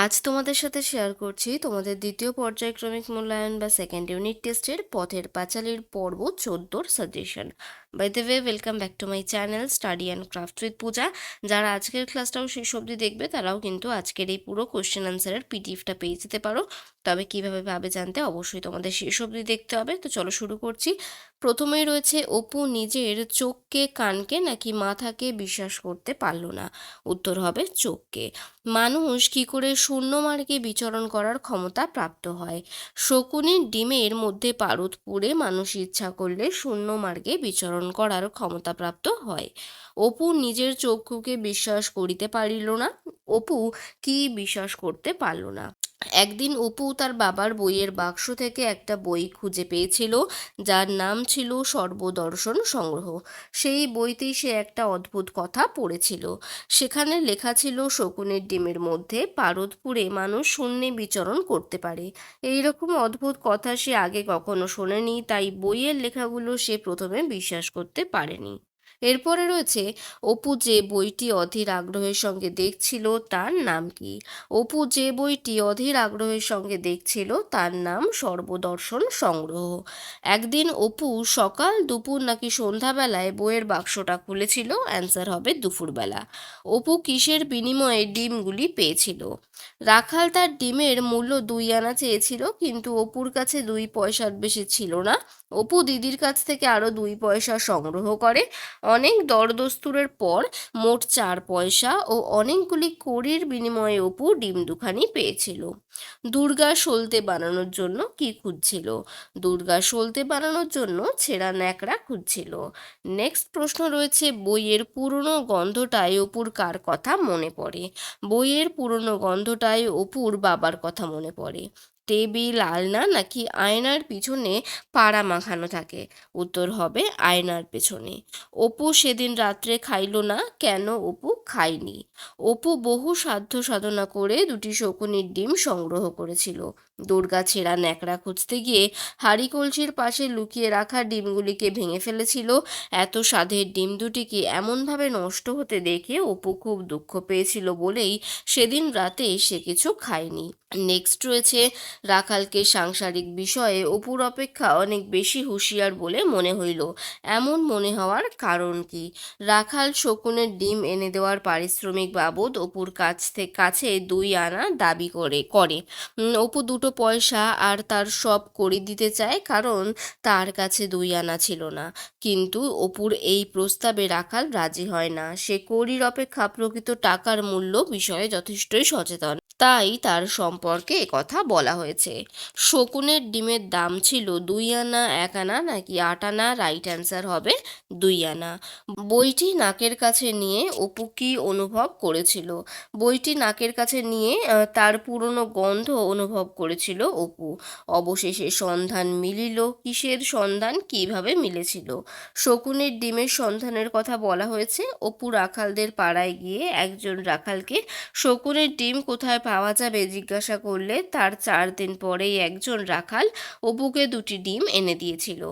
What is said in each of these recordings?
আজ তোমাদের সাথে শেয়ার করছি তোমাদের দ্বিতীয় পর্যায়ক্রমিক মূল্যায়ন বা সেকেন্ড ইউনিট টেস্টের পথের পাঁচালির পর্ব চোদ্দোর suggestion by the way welcome back to my channel study and craft with Puja যারা আজকের ক্লাসটাও শেষ অবধি দেখবে, তারাও কিন্তু আজকের এই পুরো কোশ্চেন আনসারের পিডিএফটা পেয়ে যেতে পারো। তবে কীভাবে ভাবে জানতে অবশ্যই তোমাদের শেষ অবধি দেখতে হবে। তো চলো শুরু করছি। প্রথমেই রয়েছে, অপু নিজের চোখকে কানকে নাকি মাথাকে বিশ্বাস করতে পারল না? উত্তর হবে, চোখকে। মানুষ কি করে শূন্য মার্গে বিচরণ করার ক্ষমতা প্রাপ্ত হয়? শকুনির ডিমের মধ্যে পারদ পুড়ে মানুষ ইচ্ছা করলে শূন্য মার্গে বিচরণ করার ক্ষমতাপ্রাপ্ত হয়। অপু নিজের চক্ষুকে বিশ্বাস করিতে পারিল না। অপু কি বিশ্বাস করতে পারল না? একদিন অপু তার বাবার বইয়ের বাক্স থেকে একটা বই খুঁজে পেয়েছিল, যার নাম ছিল সর্বদর্শন সংগ্রহ। সেই বইতেই সে একটা অদ্ভুত কথা পড়েছিল। সেখানে লেখা ছিল, শকুনের ডিমের মধ্যে পারদপুরে মানুষ শূন্যে বিচরণ করতে পারে। এই রকম অদ্ভুত কথা সে আগে কখনো শোনেনি, তাই বইয়ের লেখাগুলো সে প্রথমে বিশ্বাস করতে পারেনি। এরপরে রয়েছে, অপু যে বইটি অধীর আগ্রহের সঙ্গে দেখছিল, তার নাম কি? অপু যে বইটি অধীর আগ্রহের সঙ্গে দেখছিল, তার নাম সর্বদর্শন সংগ্রহ। একদিন অপু সকাল দুপুর নাকি সন্ধ্যাবেলায় বইয়ের বাক্সটা খুলেছিল, অ্যান্সার হবে দুপুরবেলা। অপু কিসের বিনিময়ে ডিমগুলি পেয়েছিল? রাখাল তার ডিমের মূল্য দুই আনা চেয়েছিল, কিন্তু অপুর কাছে দুই পয়সার বেশি ছিল না। অপু দিদির কাছ থেকে আরও দুই পয়সা সংগ্রহ করে। অনেক দরদস্তুরের পর মোট চার পয়সা ও অনেকগুলি কড়ির বিনিময়ে অপু ডিম দুখানি পেয়েছিল। দুর্গা সলতে বানানোর জন্য কি খুঁজছিল? দুর্গা সলতে বানানোর জন্য ছেঁড়া ন্যাকড়া খুঁজছিল। নেক্সট প্রশ্ন রয়েছে, বইয়ের পুরনো গন্ধটায় অপুর কার কথা মনে পড়ে? বইয়ের পুরনো গন্ধটায় অপুর বাবার কথা মনে পড়ে। টেবিল, আলনা নাকি আয়নার পিছনে পাড়া মাখানো থাকে? উত্তর হবে আয়নার পেছনে। অপু সেদিন রাত্রে খাইল না, কেন অপু খায়নি? অপু বহু সাধ্য সাধনা করে দুটি শকুনির ডিম সংগ্রহ করেছিল। দুর্গা ছেঁড়া ন্যাকড়া খুঁজতে গিয়ে হাড়ি কলসির পাশে লুকিয়ে রাখা ডিমগুলিকে ভেঙে ফেলেছিল। এত স্বাদের ডিম দুটিকে এমনভাবে নষ্ট হতে দেখে অপু খুব দুঃখ পেয়েছিল বলেই সেদিন রাতে সে কিছু খায়নি। নেক্সট রয়েছে রাখালকে সাংসারিক বিষয়ে অপুর অপেক্ষা অনেক বেশি হুঁশিয়ার বলে মনে হইল। এমন মনে হওয়ার কারণ কি? রাখাল শকুনের ডিম এনে দেওয়ার পারিশ্রমিক বাবদ অপুর কাছ থেকে কাছে দুই আনা দাবি করে করে। অপু দুটো পয়সা আর তার সব করে দিতে চায়, কারণ তার কাছে দুই আনা ছিল না। কিন্তু অপুর এই প্রস্তাবে রাখাল রাজি হয় না। সে করির অপেক্ষা প্রকৃত টাকার মূল্য বিষয়ে যথেষ্টই সচেতন। তাই তার সম্পর্কে কথা বলা হয়েছে। শকুনের ডিমের দাম ছিল দুই আনা, এক আনা, নাকি আট আনা? রাইট অ্যান্সার হবে দুই আনা। বইটি নাকের কাছে নিয়ে অপু কি অনুভব করেছিল? বইটি নাকের কাছে নিয়ে তার পুরনো গন্ধ অনুভব করেছিল অপু। অবশেষে সন্ধান মিলিল। কিসের সন্ধান? কীভাবে মিলেছিল? শকুনের ডিমের সন্ধানের কথা বলা হয়েছে। অপু রাখালদের পাড়ায় গিয়ে একজন রাখালকে, শকুনের ডিম কোথায় পাওয়া যাবে জিজ্ঞাসা করলে তার চার দিন পরেই একজন রাখাল অপুকে দুটি ডিম এনে দিয়েছিল।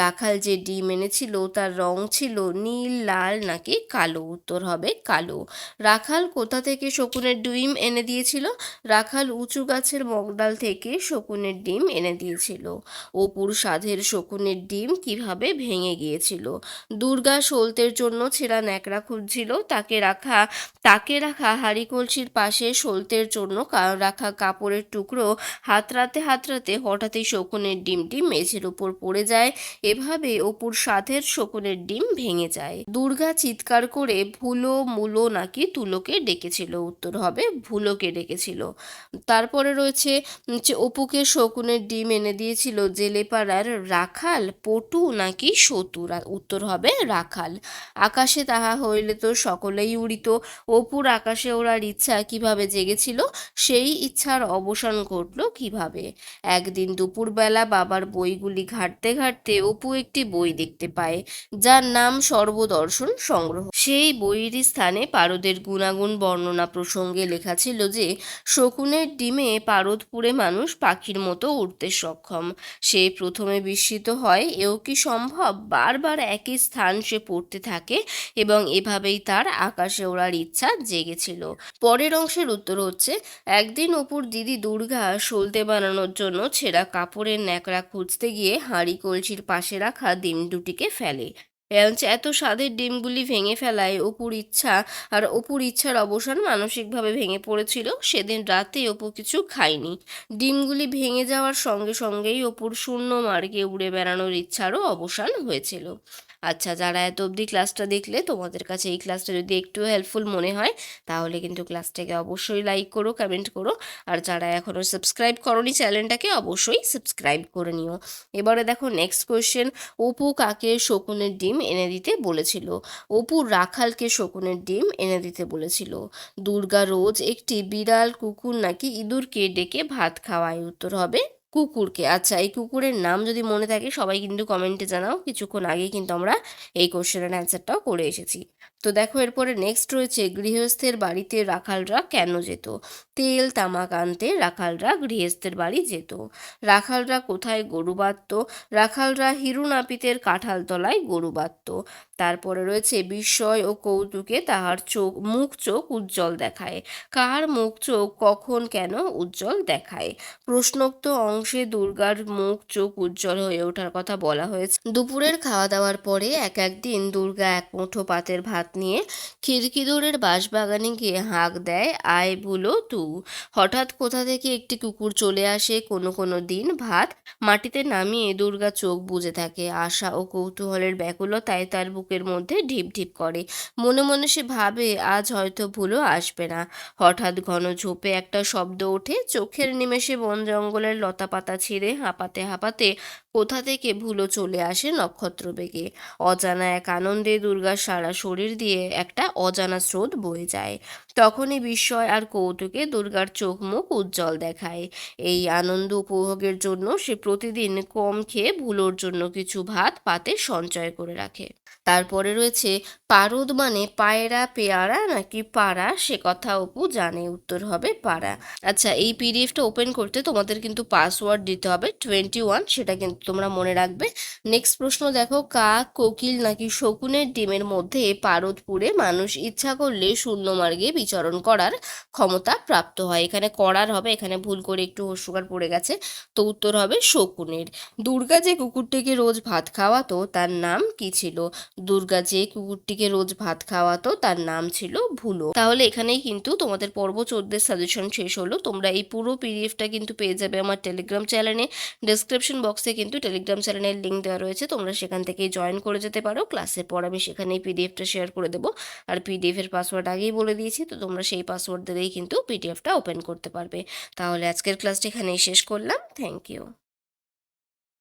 রাখাল যে ডিম এনেছিল তার রং ছিল নীল, লাল নাকি কালো? উত্তর হবে কালো। রাখাল কোথা থেকে শকুনের ডিম এনে দিয়েছিল? রাখাল উঁচু গাছের মগডাল থেকে শকুনের ডিম এনে দিয়েছিল। অপুর সাধের শকুনের ডিম কীভাবে ভেঙে গিয়েছিল? দুর্গা সলতের জন্য ছেঁড়া ন্যাকড়া খুঁজছিল। তাকে রাখা তাকে রাখা হাড়ি কলসির পাশে সলতের জন্য কা- রাখা কাপড়ের টুকরো হাতড়াতে হাতড়াতে হঠাৎই শকুনের ডিমটি মেঝের উপর পড়ে যায়। এভাবে অপুর সাধের শকুনের ডিম ভেঙে যায়। দুর্গা চিৎকার করে, ভুলো মুলো নাকি তুলোকে ডেকেছিল? উত্তর হবে, ভুলোকে ডেকেছিল। তারপরে রয়েছে অপুকে শকুনের ডিম এনে দিয়েছিল জেলেপাড়ার রাখাল, পটু নাকি সতু উত্তর হবে, রাখাল। আকাশে তাহা হইলে তো সকলেই উড়িত। অপুর আকাশে ওড়ার ইচ্ছা কীভাবে জেগেছিল? সেই ইচ্ছার অবসান ঘটল কীভাবে? একদিন দুপুরবেলা বাবার বইগুলি ঘাঁটতে ঘাঁটতে অপু একটি বই দেখতে পায়, যার নাম সর্বদর্শন সংগ্রহ। সেই বইয়ের স্থানে পারদের গুণাগুণ বর্ণনা প্রসঙ্গে লেখা ছিল যে, শকুনের ডিমে পারদপুরে মানুষ পাখির মতো উঠতে সক্ষম। সে প্রথমে বিস্মিত হয়, এও কি সম্ভব? বারবার একই স্থান সে পড়তে থাকে এবং এভাবেই তার আকাশে ওড়ার ইচ্ছা জেগেছিল। পরের অংশের উত্তর হচ্ছে বলেছে একদিন অপুর দিদি দুর্গা সলতে বানানোর জন্য ছেঁড়া কাপড়ের ন্যাকড়া খুঁজতে গিয়ে হাঁড়ি কলসির পাশে রাখা ডিম দুটিকে ফেলে। এত স্বাদের ডিমগুলি ভেঙে ফেলায় অপুর ইচ্ছা আর অপুর ইচ্ছার অবসান মানসিকভাবে ভেঙে পড়েছিল। সেদিন রাতে অপু কিছু খায়নি। ডিমগুলি ভেঙে যাওয়ার সঙ্গে সঙ্গেই অপুর শূন্য মার্গে উড়ে বেড়ানোর ইচ্ছারও অবসান হয়েছিল। আচ্ছা যারা এত অবধি ক্লাসটা দেখলে, তোমাদের কাছে এই ক্লাসটা যদি একটু হেল্পফুল মনে হয়, তাহলে কিন্তু ক্লাসটাকে অবশ্যই লাইক করো কমেন্ট করো। আর যারা এখনও সাবস্ক্রাইব করনি চ্যানেলটাকে অবশ্যই সাবস্ক্রাইব করে নিও। এবারে দেখো নেক্সট কোয়েশ্চেন অপু কাকে শকুনের ডিম এনে দিতে বলেছিল? অপু রাখালকে শকুনের ডিম এনে দিতে বলেছিল। দুর্গা রোজ একটি বিড়াল, কুকুর নাকি ইঁদুরকে ডেকে ভাত খাওয়ায়? উত্তর হবে কুকুরকে। আচ্ছা এই কুকুরের নাম যদি মনে থাকে, সবাই কিন্তু কমেন্টে জানাও। কিছুক্ষণ আগে কিন্তু আমরা এই কোশ্চেনের অ্যান্সারটাও করে এসেছি। তো দেখো, এরপরে নেক্সট রয়েছে, গৃহস্থের বাড়িতে রাখালরা কেন যেত? তেল, তামাক আনতে রাখালরা গৃহস্থের বাড়ি যেত। রাখালরা কোথায় গরু বাঁধত? রাখালরা হিরু নাপিতের কাঁঠাল তলায় গরু বাঁধত। তারপরে রয়েছে বিস্ময় ও কৌতুকে তাহার চোখ, মুখ, চোখ উজ্জ্বল দেখায়। কার মুখ, চোখ কখন কেন উজ্জ্বল দেখায়? প্রশ্নোক্ত অংশে দুর্গার মুখ, চোখ উজ্জ্বল হয়ে ওঠার কথা বলা হয়েছে। দুপুরের খাওয়া দাওয়ার পরে এক একদিন দুর্গা এক মুঠো পাতের ভাত নিয়ে খিড়কিদুরের বাঁশবাগানে গিয়ে হাঁক দেয়, আয় বুলো তু। হঠাৎ কোথা থেকে একটি কুকুর চলে আসে, কোনো কোনো দিন ভাত মাটিতে নামিয়ে দুর্গা চোখ বুজে থাকে। আশা ও কৌতূহলের ব্যাকুলতায় তার বুকের মধ্যে ঢিপ ঢিপ করে। মনে মনে সে ভাবে, আজ হয়তো ভুলও আসবে না। হঠাৎ ঘন ঝোপে একটা শব্দ ওঠে। চোখের নিমেষে বন জঙ্গলের লতা পাতা ছিঁড়ে হাঁপাতে হাঁপাতে কোথা থেকে ভুলো চলে আসে নক্ষত্র বেগে। অজানা এক আনন্দে দুর্গার সারা শরীর দিয়ে একটা অজানা স্রোত বয়ে যায়। তখনই বিস্ময় আর কৌতুকে দুর্গার চোখ মুখ উজ্জ্বল দেখায়। এই আনন্দ উপভোগের জন্য সে প্রতিদিন কম খেয়ে ভুলোর জন্য কিছু ভাত পাতে সঞ্চয় করে রাখে। তারপরে রয়েছে পারদ মানে পায়রা, পেয়ারা নাকি পাড়া? সে কথা অপু জানে, উত্তর হবে পাড়া। আচ্ছা এই পিডিএফটা ওপেন করতে তোমাদের কিন্তু পাসওয়ার্ড দিতে হবে টোয়েন্টি ওয়ান সেটা কিন্তু তোমরা মনে রাখবে। নেক্সট প্রশ্ন দেখো কাক কোকিল নাকি শকুনের ডিমের মধ্যে পারদ পুড়ে মানুষ ইচ্ছা করলে শূন্য মার্গে বিচরণ করার ক্ষমতা প্রাপ্ত হয়? এখানে করার হবে, এখানে ভুল করে একটু হস্যকার পড়ে গেছে। তো উত্তর হবে শকুনের। দুর্গা যে কুকুরটিকে রোজ ভাত খাওয়াতো, তার নাম কি ছিল? দুর্গা যে কুকুরটিকে রোজ ভাত খাওয়াতো, তার নাম ছিল ভুলো। তাহলে এখানেই কিন্তু তোমাদের পর্ব চোদ্দের সাজেশন শেষ হলো। তোমরা এই পুরো পিডিএফটা কিন্তু পেয়ে যাবে আমার টেলিগ্রাম চ্যানেলে ডেসক্রিপশন বক্সে কিন্তু টেলিগ্রাম চ্যানেলের লিঙ্ক দেওয়া রয়েছে। তোমরা সেখান থেকেই জয়েন করে যেতে পারো। ক্লাসের পর আমি সেখানেই পিডিএফটা শেয়ার করে দেবো। আর পিডিএফের পাসওয়ার্ড আগেই বলে দিয়েছি, তো তোমরা সেই পাসওয়ার্ড দিলেই কিন্তু পিডিএফটা ওপেন করতে পারবে। তাহলে আজকের ক্লাসটা এখানেই শেষ করলাম। Thank you